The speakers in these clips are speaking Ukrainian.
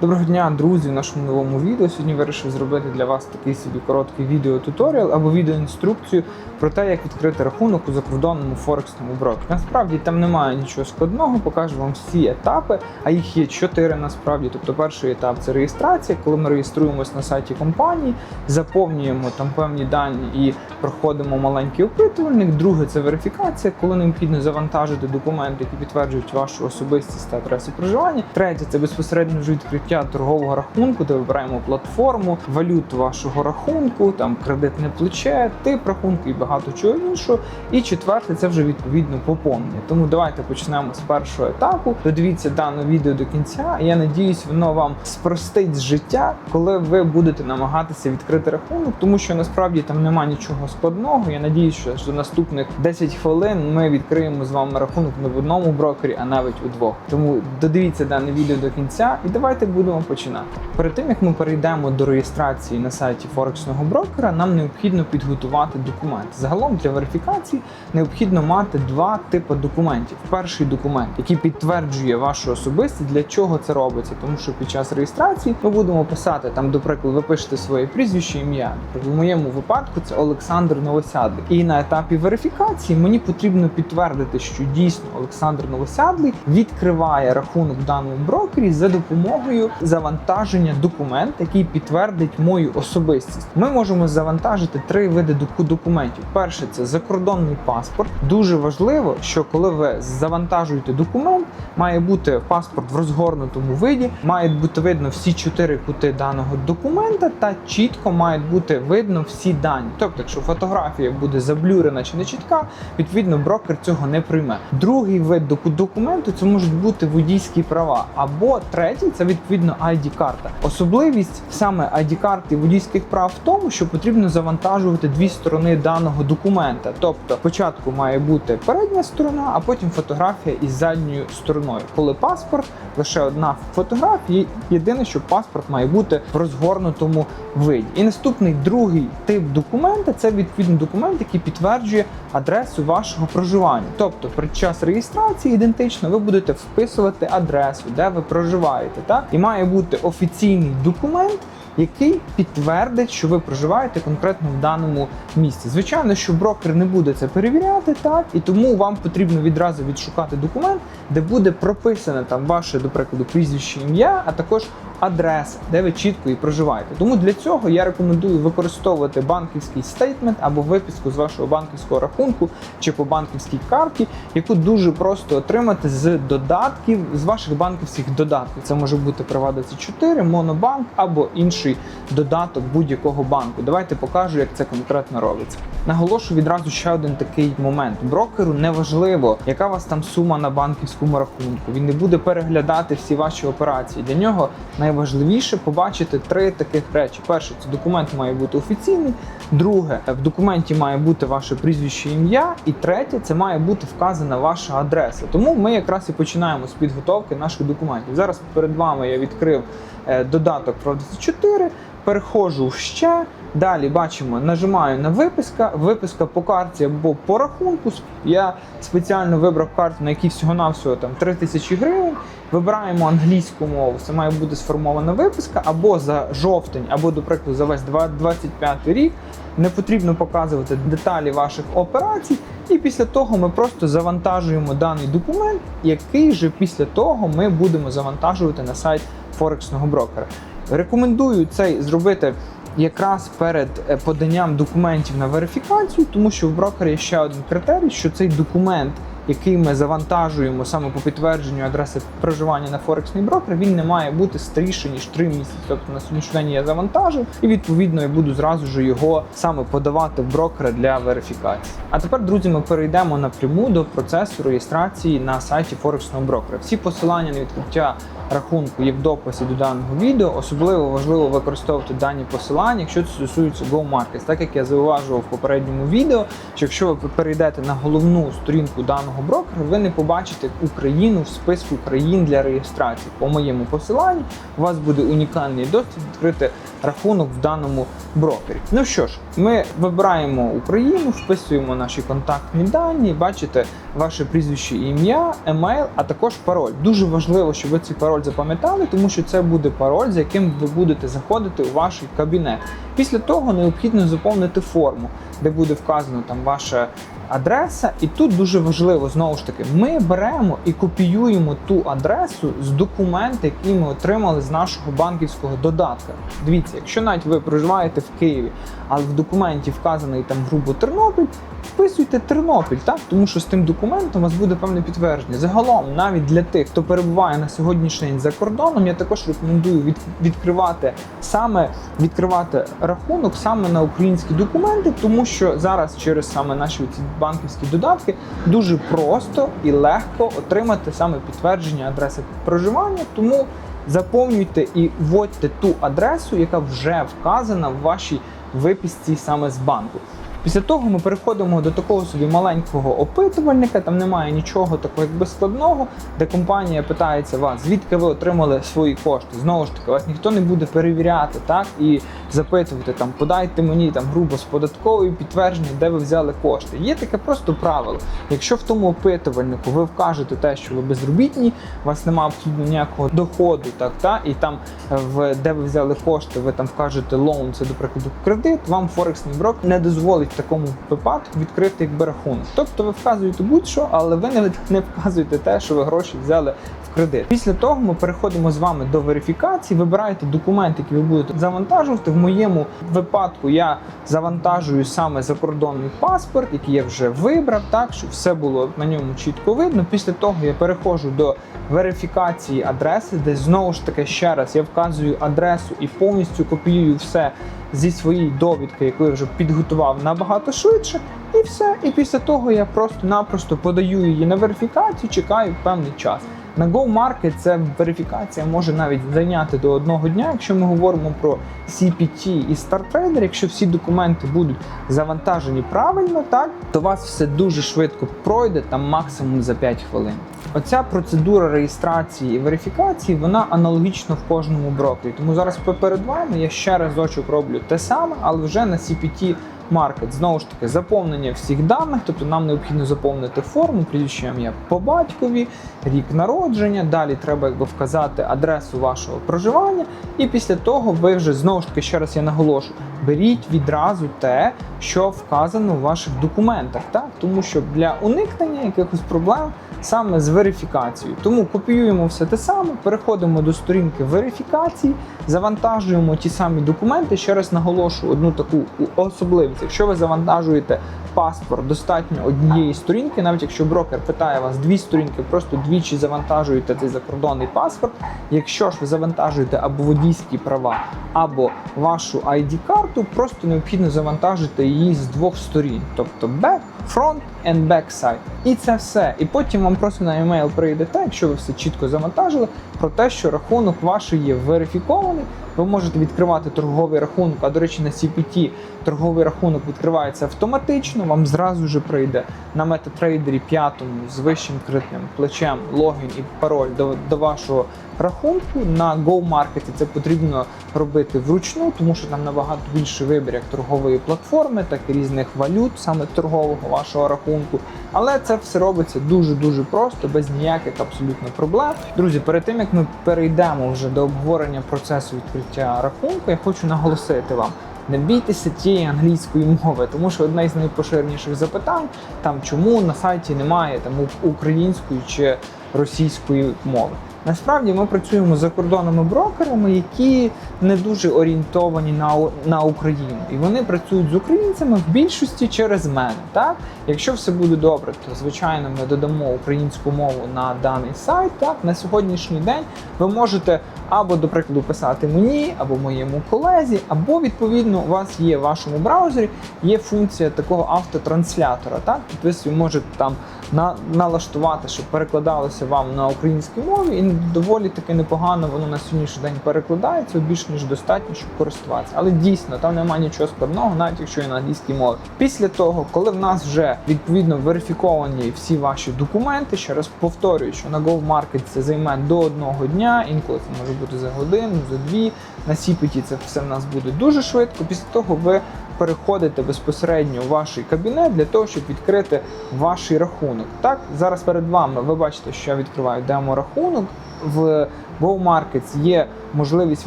Доброго дня, друзі! В нашому новому відео сьогодні вирішив зробити для вас такий собі короткий відеотуторіал або відеоінструкцію про те, як відкрити рахунок у закордонному форексному брокері. Насправді там немає нічого складного, покажу вам всі етапи, а їх є чотири насправді. Тобто, перший етап це реєстрація, коли ми реєструємось на сайті компанії, заповнюємо там певні дані і проходимо маленький опитувальник. Друге це верифікація, коли необхідно завантажити документи, які підтверджують вашу особистість та адресу проживання. Третє це безпосередньо вже відкриття торгового рахунку, де вибираємо платформу, валюту вашого рахунку, там кредитне плече, тип рахунку і багато чого іншого. І четверте це вже відповідно поповнення. Тому давайте почнемо з першого етапу. Додивіться дане відео до кінця. Я надіюсь, воно вам спростить життя, коли ви будете намагатися відкрити рахунок, тому що насправді там немає нічого складного. Я надіюсь, що за наступних 10 хвилин ми відкриємо з вами рахунок не в одному брокері, а навіть у двох. Тому додивіться дане відео до кінця, і давайте будемо починати. Перед тим як ми перейдемо до реєстрації на сайті Форексного брокера, нам необхідно підготувати документи. Загалом для верифікації необхідно мати два типи документів. Перший документ, який підтверджує вашу особистість, для чого це робиться, тому що під час реєстрації ми будемо писати там, до прикладу, ви пишете своє прізвище, ім'я. В моєму випадку це Олександр Новосядлий. І на етапі верифікації мені потрібно підтвердити, що дійсно Олександр Новосядлий відкриває рахунок в даному брокері за допомогою завантаження документа, який підтвердить мою особистість. Ми можемо завантажити три види документів. Перше це закордонний паспорт. Дуже важливо, що коли ви завантажуєте документ, має бути паспорт в розгорнутому виді, мають бути видно всі чотири кути даного документа, та чітко мають бути видно всі дані. Тобто, якщо фотографія буде заблюрена чи не чітка, відповідно брокер цього не прийме. Другий вид доку- документу це можуть бути водійські права, або третій це відповідно ID-карта. Особливість саме ID-карти водійських прав в тому, що потрібно завантажувати дві сторони даного документа. Тобто, спочатку має бути передня сторона, а потім фотографія із задньою стороною. Коли паспорт лише одна фотографія, єдине, що паспорт має бути в розгорнутому виді. І наступний другий тип документа це відповідний документ, який підтверджує адресу вашого проживання. Тобто, під час реєстрації ідентично ви будете вписувати адресу, де ви проживаєте, так і має бути офіційний документ. Який підтвердить, що ви проживаєте конкретно в даному місці. Звичайно, що брокер не буде це перевіряти, так і тому вам потрібно відразу відшукати документ, де буде прописане там ваше, до прикладу, прізвище ім'я, а також адреса, де ви чітко і проживаєте. Тому для цього я рекомендую використовувати банківський стейтмент або виписку з вашого банківського рахунку чи по банківській карті, яку дуже просто отримати з додатків з ваших банківських додатків. Це може бути Приват24, Монобанк або інший додаток будь-якого банку. Давайте покажу, як це конкретно робиться. Наголошу відразу ще один такий момент: брокеру не важливо, яка у вас там сума на банківському рахунку. Він не буде переглядати всі ваші операції. Для нього найважливіше побачити три таких речі: перше, це документ має бути офіційний. Друге, в документі має бути ваше прізвище ім'я. І третє, це має бути вказана ваша адреса. Тому ми якраз і починаємо з підготовки наших документів. Зараз перед вами я відкрив додаток про 24 переходжу в ще. Далі бачимо, нажимаю на виписка, виписка по карті або по рахунку. Я спеціально вибрав карту, на якій всього-навсього там 3 тисячі гривень. Вибираємо англійську мову. Це має бути сформована виписка або за жовтень, або, до прикладу, за весь 25 рік. Не потрібно показувати деталі ваших операцій. І після того ми просто завантажуємо даний документ, який же після того ми будемо завантажувати на сайт Форексного брокера. Рекомендую цей зробити якраз перед е, поданням документів на верифікацію, тому що в брокера є ще один критерій, що цей документ, який ми завантажуємо саме по підтвердженню адреси проживання на Форексний брокер, він не має бути старіше ніж 3 місяці. Тобто на сьогоднішній день я завантажив, і відповідно я буду зразу ж його саме подавати в брокера для верифікації. А тепер, друзі, ми перейдемо напряму до процесу реєстрації на сайті Форексного брокера. Всі посилання на відкриття рахунку є в дописі до даного відео. Особливо важливо використовувати дані посилання, якщо це стосується GoMarkets. Так як я зауважував в попередньому відео, що якщо ви перейдете на головну сторінку даного будь-якого брокера ви не побачите Україну в списку країн для реєстрації. По моєму посиланні у вас буде унікальний доступ відкрити рахунок в даному брокері. Ну що ж, ми вибираємо Україну, вписуємо наші контактні дані, бачите ваше прізвище, ім'я, емейл, а також пароль. Дуже важливо, щоб ви цей пароль запам'ятали, тому що це буде пароль, з яким ви будете заходити у ваш кабінет. Після того необхідно заповнити форму, де буде вказано там ваша адреса. І тут дуже важливо знову ж таки, ми беремо і копіюємо ту адресу з документа, який ми отримали з нашого банківського додатка. Дивіться, якщо навіть ви проживаєте в Києві, але в документі вказаний там грубо Тернопіль, вписуйте Тернопіль, так тому що з тим документом у вас буде певне підтвердження. Загалом, навіть для тих, хто перебуває на сьогоднішній день за кордоном, я також рекомендую від, відкривати саме відкривати рахунок саме на українські документи, тому що зараз через саме наші ці банківські додатки дуже просто і легко отримати саме підтвердження адреси проживання. Тому заповнюйте і вводьте ту адресу, яка вже вказана в вашій виписці саме з банку. Після того ми переходимо до такого собі маленького опитувальника. Там немає нічого такого якби складного, де компанія питається вас, звідки ви отримали свої кошти. Знову ж таки, вас ніхто не буде перевіряти, так і запитувати там, подайте мені там грубо з податкової підтвердження, де ви взяли кошти. Є таке просто правило. Якщо в тому опитувальнику ви вкажете те, що ви безробітні, у вас немає абсолютно ніякого доходу, так та і там е, в де ви взяли кошти, ви там вкажете лоун, це до прикладу кредит, вам Форексний брок не дозволить такому випадку відкрити якби рахунок. Тобто ви вказуєте будь-що, але ви не, не вказуєте те, що ви гроші взяли в кредит. Після того ми переходимо з вами до верифікації. Вибираєте документ, який ви будете завантажувати. В моєму випадку я завантажую саме закордонний паспорт, який я вже вибрав, так щоб все було на ньому чітко видно. Після того я переходжу до верифікації адреси, де знову ж таки ще раз я вказую адресу і повністю копіюю все зі своєї довідки, яку я вже підготував набагато швидше, і все. І після того я просто-напросто подаю її на верифікацію, чекаю певний час. На GoMarket ця верифікація може навіть зайняти до одного дня, якщо ми говоримо про CPT і StarTrader, якщо всі документи будуть завантажені правильно, так то вас все дуже швидко пройде, там максимум за 5 хвилин. Оця процедура реєстрації і верифікації вона аналогічна в кожному брокері. Тому зараз перед вами я ще разочок роблю те саме, але вже на CPT Market. Знову ж таки, заповнення всіх даних, тобто нам необхідно заповнити форму, прізвище ім'я по батькові, рік народження. Далі треба якби вказати адресу вашого проживання, і після того ви вже знову ж таки ще раз я наголошу, беріть відразу те, що вказано в ваших документах, так тому що для уникнення якихось проблем. Саме з верифікацією. Тому копіюємо все те саме, переходимо до сторінки верифікації, завантажуємо ті самі документи. Ще раз наголошую одну таку особливість. Якщо ви завантажуєте паспорт достатньо однієї сторінки, навіть якщо брокер питає вас дві сторінки, просто двічі завантажуєте цей закордонний паспорт. Якщо ж ви завантажуєте або водійські права, або вашу ID-карту, просто необхідно завантажити її з двох сторін, тобто back, front and back side. І це все. І потім вам просто на емейл прийде те, якщо ви все чітко завантажили, про те, що рахунок ваш є верифікований. Ви можете відкривати торговий рахунок, а до речі, на CPT торговий рахунок відкривається автоматично. Вам зразу ж прийде на MetaTrader 5 з вищим кредитним плечем логін і пароль до, до вашого рахунку. На GoMarket це потрібно робити вручну, тому що там набагато більше вибір як торгової платформи, так і різних валют, саме торгового вашого рахунку. Але це все робиться дуже дуже просто, без ніяких абсолютно проблем. Друзі, перед тим як ми перейдемо вже до обговорення процесу відкриття рахунку, я хочу наголосити вам. Не бійтеся тієї англійської мови, тому що одне з найпоширеніших запитань там чому на сайті немає там української чи російської мови. Насправді ми працюємо з закордонними брокерами, які не дуже орієнтовані на, на Україну, і вони працюють з українцями в більшості через мене. Так, якщо все буде добре, то звичайно ми додамо українську мову на даний сайт. Так на сьогоднішній день ви можете або, до прикладу, писати мені, або моєму колезі, або відповідно у вас є в вашому браузері є функція такого автотранслятора. Так, тобто ви можете там на, налаштувати, щоб перекладалося вам на українській мові, і доволі таки непогано воно на сьогоднішній день перекладається, більш ніж достатньо, щоб користуватися. Але дійсно там немає нічого складного, навіть якщо і на англійській мові. Після того, коли в нас вже відповідно верифіковані всі ваші документи, ще раз повторюю, що на GoMarket це займе до одного дня, інколи це може бути за годину, за дві. На Сіпеті це все в нас буде дуже швидко. Після того ви переходите безпосередньо в ваш кабінет для того, щоб відкрити ваш рахунок. Так, зараз перед вами ви бачите, що я відкриваю демо-рахунок. В GoMarkets є можливість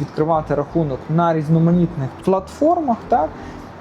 відкривати рахунок на різноманітних платформах, так.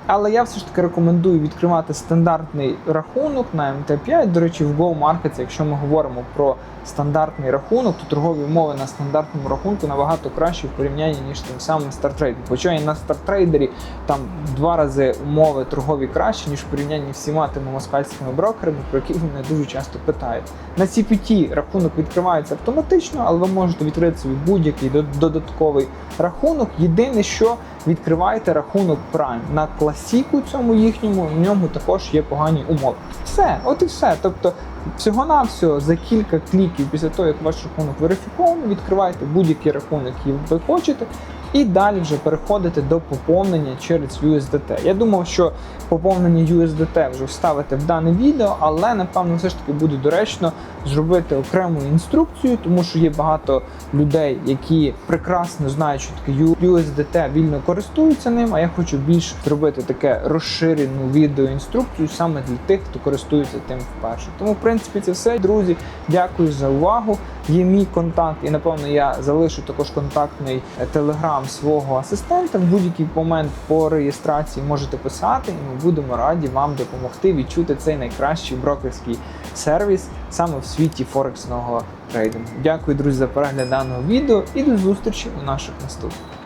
Але я все ж таки рекомендую відкривати стандартний рахунок на МТ5. До речі, в GoMarkets, якщо ми говоримо про стандартний рахунок, то торгові умови на стандартному рахунку набагато кращі в порівнянні ніж тим самим StarTrade. Хоча і на StarTrader там два рази умови торгові кращі, ніж в порівнянні всіма тими москальськими брокерами, про які мене дуже часто питають. На CPT рахунок відкривається автоматично, але ви можете відкрити собі будь-який додатковий рахунок. Єдине, що відкривайте рахунок Prime на класіку цьому їхньому, в ньому також є погані умови. Все, от і все. Тобто, всього-навсього за кілька кліків після того, як ваш рахунок верифікований, відкривайте будь-який рахунок, який ви хочете. І далі вже переходите до поповнення через USDT. Я думав, що поповнення USDT вже вставити в дане відео, але напевно все ж таки буде доречно зробити окрему інструкцію, тому що є багато людей, які прекрасно знають, що таке USDT, вільно користуються ним. А я хочу більш зробити таке розширену відеоінструкцію саме для тих, хто користується тим вперше. Тому, в принципі, це все, друзі. Дякую за увагу. Є мій контакт, і напевно я залишу також контактний е, свого асистента. В будь-який момент по реєстрації можете писати, і ми будемо раді вам допомогти відчути цей найкращий брокерський сервіс саме в світі форексного трейдингу. Дякую, друзі, за перегляд даного відео і до зустрічі у наших наступних.